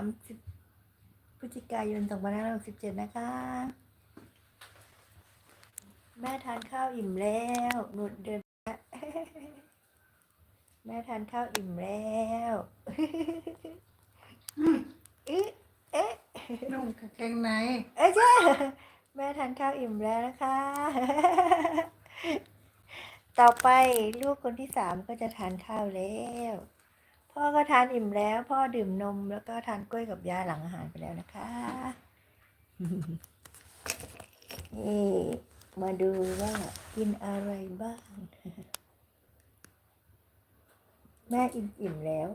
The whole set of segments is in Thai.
ามสิบพฤศจิกายนสองพันห้าร้อยหกสิบเจ็ดนะคะ แม่ทานข้าวอิ่มแล้วหนุดเดินมาแม่ทานข้าวอิ่มแล้วเอ๊ะเอ๊ะนุ่งกางเกงในเอ้ยใช่แม่ทานข้าวอิ่มแล้วนะคะ ต่อไปลูกคนที่สามก็จะทานข้าวแล้ว พ่อก็ทานอิ่มแล้ว พ่อดื่มนมแล้วก็ทานกล้วยกับยาหลังอาหารไปแล้วนะคะนี่มาดูว่ากินอะไรบ้าง แม่อิ่มอิ่มๆแล้ว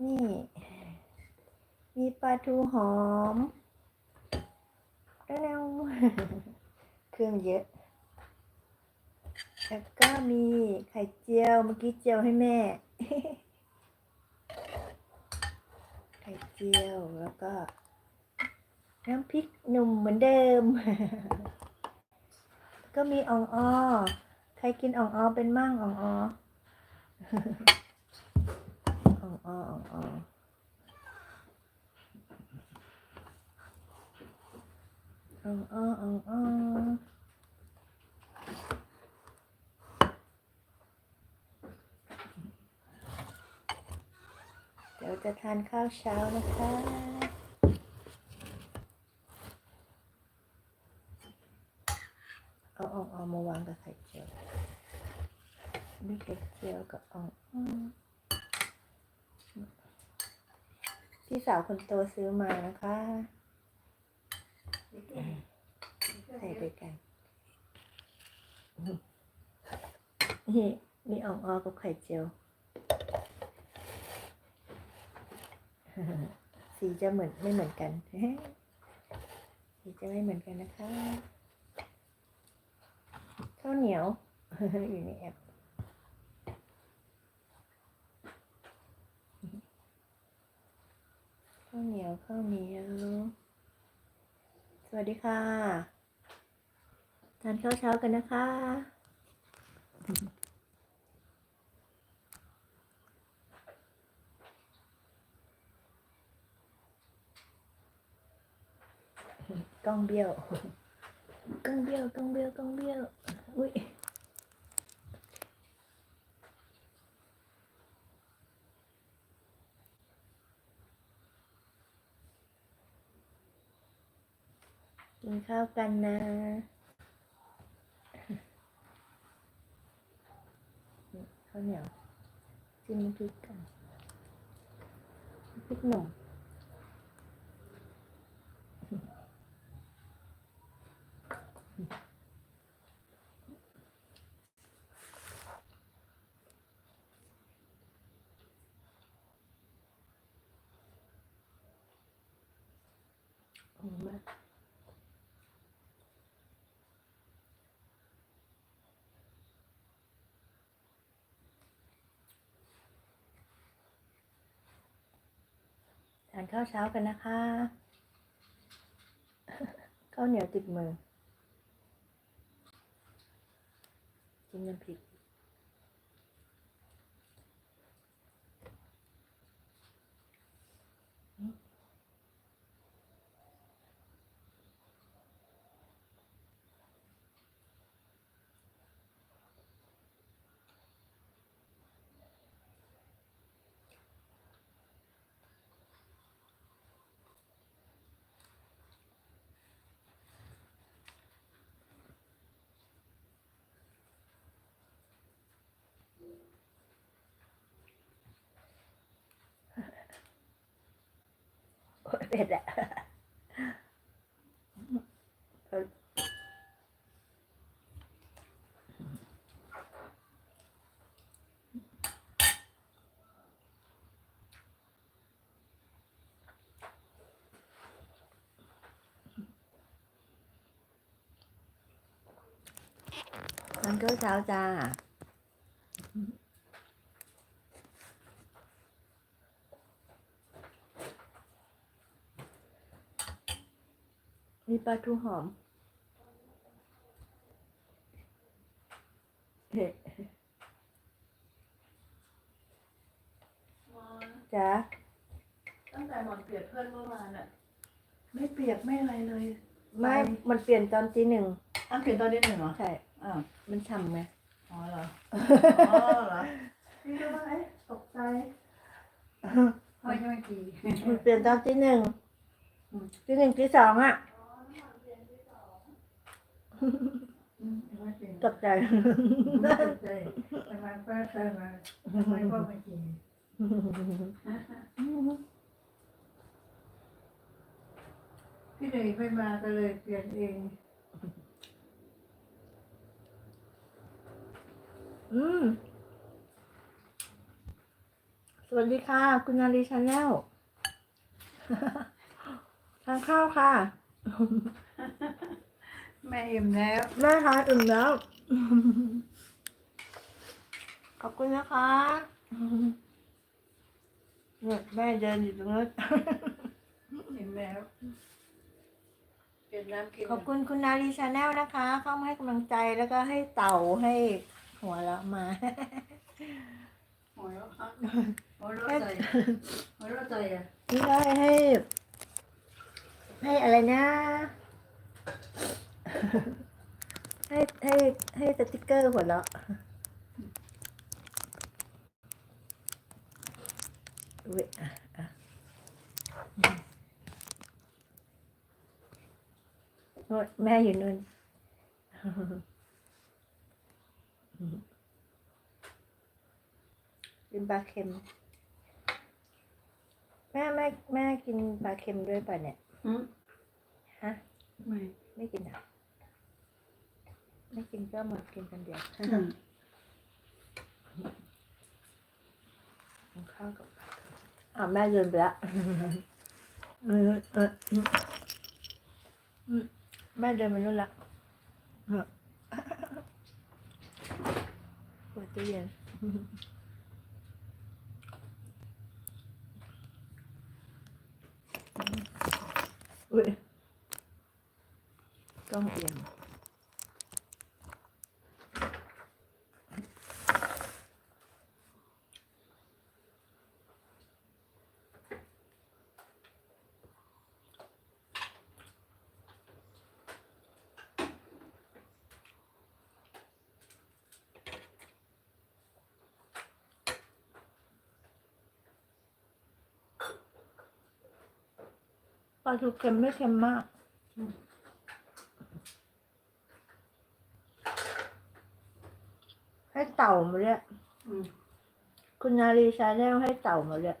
นี่ มีปลาทูหอมแล้วเครื่องเยอะแล้วก็มีไข่เจียวเมื่อกี้เจียวให้แม่ ไข่เจียวแล้วก็ น้ำพริกหนุ่มเหมือนเดิม ก็มีอ่องออใครกินอ่องออเป็นมั่งอ่องอออ่องอออ่องอออ๋ออ๋ออ๋ออ๋อ เดี๋ยวจะทานข้าวเช้านะคะ เอาอ่องเอามาวางกับไข่เจียวมีไข่เจียวกับอ่องอพี่สาวคนโตซื้อมานะคะใส่ด้วยกันนี่มีอ่องออกับไข่เจียว สีจะเหมือนไม่เหมือนกันสีจะไม่เหมือนกันนะคะข้าวเหนียวอยู่ในแอปข้าวเหนียวข้าวเหนียว สวัสดีค่ะ ทานข้าวเช้ากันนะคะ กล้องเบี้ยวกล้องเบี้ยวกล้องเบี้ยวกล้องเบี้ยวอุ้ยกินข้าวกันนะ ข้าวเหนียวจิ้มน้ำพริกกันน้ำพริกหนุ่มานข้าวเช้ากันนะคะข้าวเหนียวติดมือกินน้ำพริก โอ้ยเผ็ดอะเออมันก็เช้าจ้า มี ปลาทูหอมเฮ้จ้าหมอนเปียกเพื่อนเมื่อวานอะไม่เปียกไม่อะไรเลยไม่ มันเปลี่ยนตอนตีหนึ่งอ้าวเปลี่ยนตอนนี้หนึ่งเหรอใช่อ้าวมันฉ่ำไงอ๋อเหรอ อ๋อเหรอพี่ก็ว่าเอ๊ะตกใจไม่ไม่ดีมันเปลี่ยนตอนตีหนึ่งอืมตีหนึ่งตีสองอะ อืมไม่เปลี่ยน ตกใจไม่ตกใจทำไมป้าเคยมาทำไมพ่อไม่กินพี่เด็กไม่มาก็เลยเปลี่ยนเอง อืม สวัสดีค่ะ คุณนารีชาแนลทานข้าวค่ะ แม่อิ่มแล้ว แม่ทานอิ่มแล้ว ขอบคุณนะคะเนี่ยแม่เดินอยู่ตรงนั้นอิ่มแล้วเปลี่ยนน้ำกินขอบคุณคุณนารีชาแนลนะคะ เข้ามาให้กำลังใจแล้วก็ให้เต่าให้หัวเราะมา หัวเราะอะหัวเราะใจหัวเราะใจอะนี่ก็ให้ ให้อะไรนะ ให้ให้ให้สติกเกอร์หัวเราะอุ๊ยอะอะโน่นแม่อยู่นู่นกินปลาเค็ม แม่แม่แม่กินปลาเค็มด้วยป่ะเนี่ยอืมฮะ ไม่ ไม่กินอะ ไม่กินก็มากินคนเดียวอืมกินข้าวกับปลาเค็มอ่าแม่เดินไปละเออเอออืมอืมแม่เดินไปนู่นละเออเปิดตู้เย็นอุ้ยต้องเอียง ปลาทูเค็มไม่เค็มมาก ให้เต่ามาเลยคุณนารีชาแนลให้เต่ามาเลย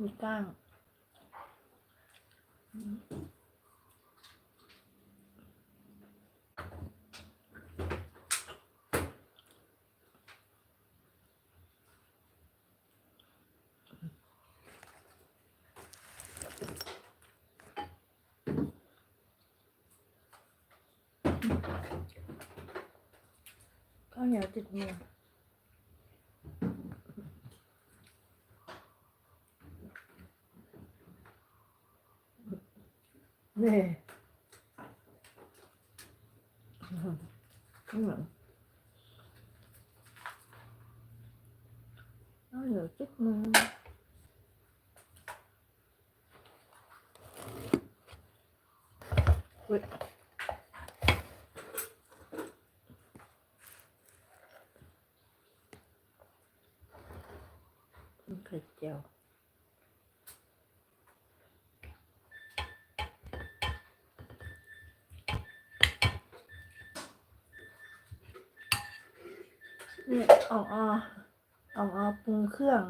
มีก้าง ข้าวเหนียวติดมือนี่ข้าวเหนียวข้าวเหนียวติดมืออุ๊ยมันไข่เจียวนี่ อ่องออ่องอปรุงเครื่อง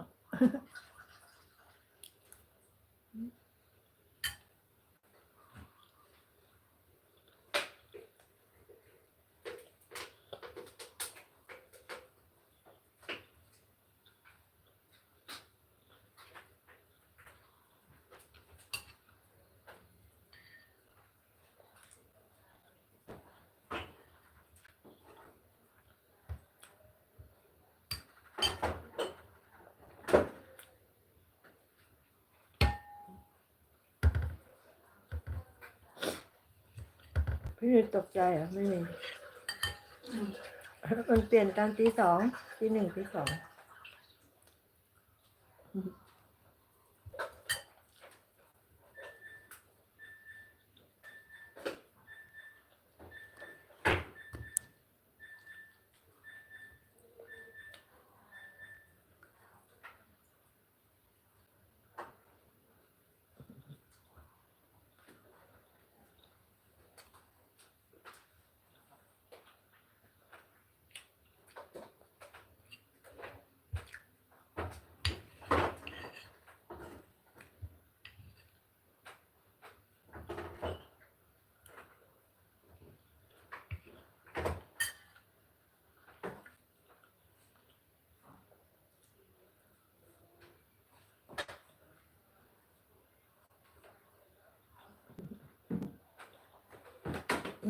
พี่ตกใจอะไม่มีมันเปลี่ยนตอนตีสองตีหนึ่งตีสอง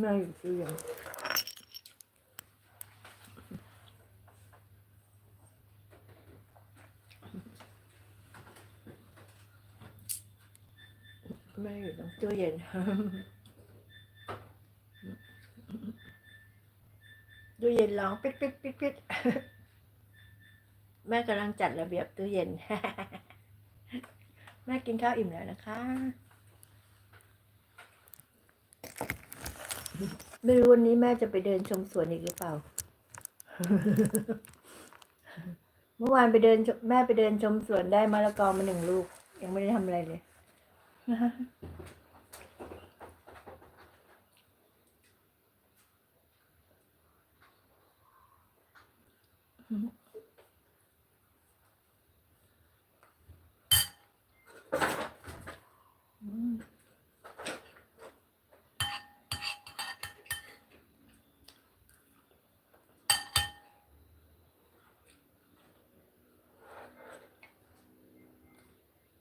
แม่อยู่ที่ยังแม่อยู่ตรงตู้เย็นตู้เย็นร้องปิ๊ดปิ๊ดปิ๊ดปิ๊ดแม่กำลังจัดระเบียบตู้เย็น แม่กินข้าวอิ่มแล้วนะคะ ไม่รู้วันนี้แม่จะไปเดินชมสวนอีกหรือเปล่า เมื่อวานไปเดินแม่ไปเดินชมสวนได้มะละกอมาหนึ่งลูก ยังไม่ได้ทำอะไรเลย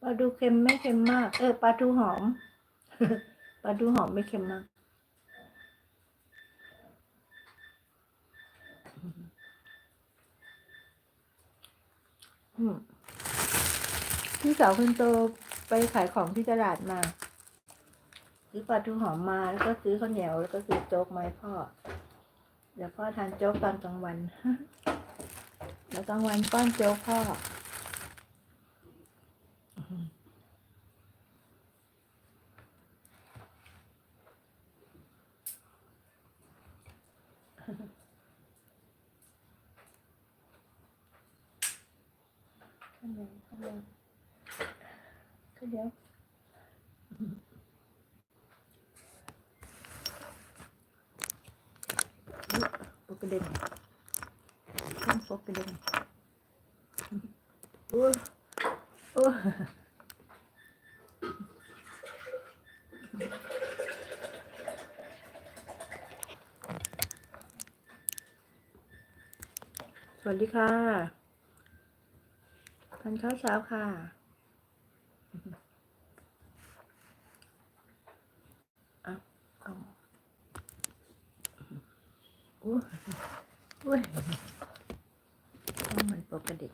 ลาดูเค็มไม่เค็มมาก เออปลาทูหอมปลาทูหอมไม่เค็มมาก พี่สาวคนโตไปขายของที่ตลาดมา ซื้อปลาทูหอมมาแล้วก็ซื้อข้าวเหนียวแล้วก็ซื้อโจ๊กมาให้พ่อ เดี๋ยวพ่อทานโจ๊กตอนกลางวัน แล้วกลางวันป้อนโจ๊กพ่อ ข้าวเหนียวข้าวเหนียวข้าวเหนียวปกก ระเด็นข้ามปกกระเด็นโอ้โอ้สวัสดีค่ะทานข้าวเช้าค่ะเอาเอา อุ้ยอุ้ยต้องมันปกติ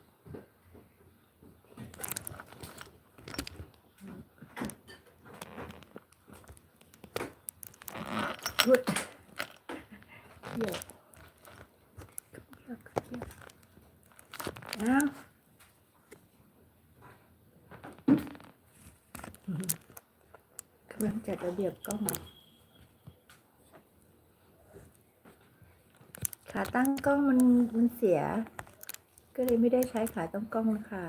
อุ้ยเดี๋ยวเดี๋ยวเดี๋ยวเอากำลังจัดระเบียบกล้อง ขาตั้งกล้องมันมันเสีย ก็เลยไม่ได้ใช้ขาตั้งกล้องนะคะ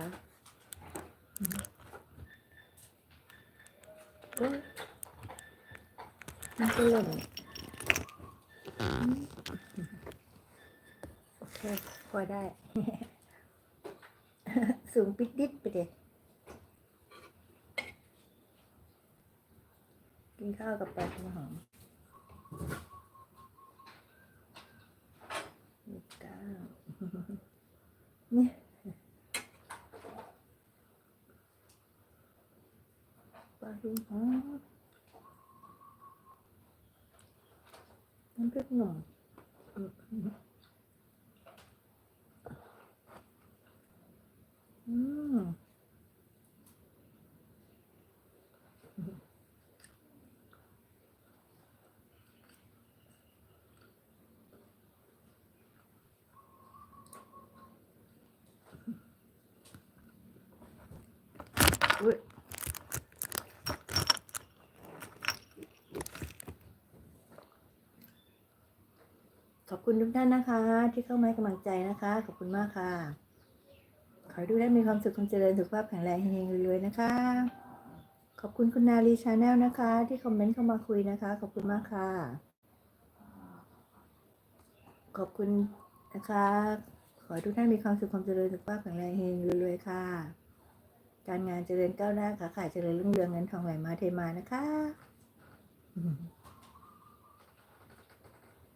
มันก็หล่นโอเคพอได้ สูงปิดดิดไปเด็กินข้าวกับปลาทูหอมนี่ก้าวเนี่ยปลาทูหอมน้ำพริกหนุ่มอืม อบ คุณทุกท่านนะคะ ที่เข้ามาให้กำลังใจนะคะ ขอบคุณมากค่ะ ขอให้ทุกท่านมีความสุขความเจริญสุขภาพแข็งแรงเฮงๆรวยๆนะคะ ขอบคุณคุณนาลีชาแนลนะคะ ที่คอมเมนต์เข้ามาคุยนะคะ ขอบคุณมากค่ะ ขอบคุณนะคะ ขอให้ทุกท่านมีความสุขความเจริญสุขภาพแข็งแรงเฮงๆรวยๆค่ะ การงานเจริญก้าวหน้าค่ะขายเจริญรุ่งเรืองเงินทองไหลมาเทมานะคะ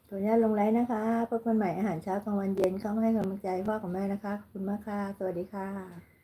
ขออนุญาตลงไลน์นะคะพบกันใหม่อาหารเช้ากลางวันเย็นเข้ามาให้กำลังใจพ่อกับแม่นะคะ ขอบคุณมากค่ะ สวัสดีค่ะ